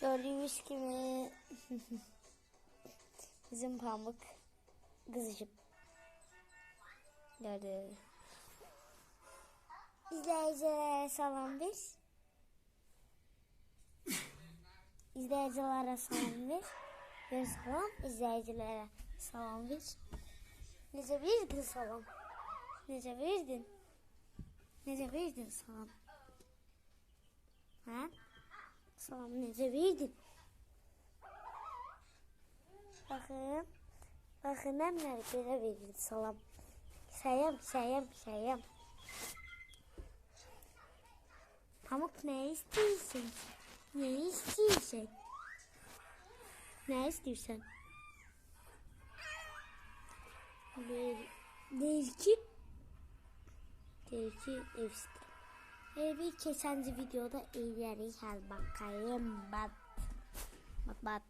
Gördüğünüz gibi bizim pamuk kızışıp gördü. İzleyicilere salam bir. İzleyicilere salam bir. Bir salam izleyicilere salam bir. Nece verdin salam? Nece verdin? Nece verdin salam? Ha? Salam nece verdin? Bakın. Bakın nemler böyle verir salam. Sayam, sayam, sayam. Pamuk ne istiyorsun? Ne istiyorsun? Ne istiyorsun? Bir, değil ki değil ki evsiz. Ve bir kesenci videoda ileri gel bakayım. Bat. Bat bat.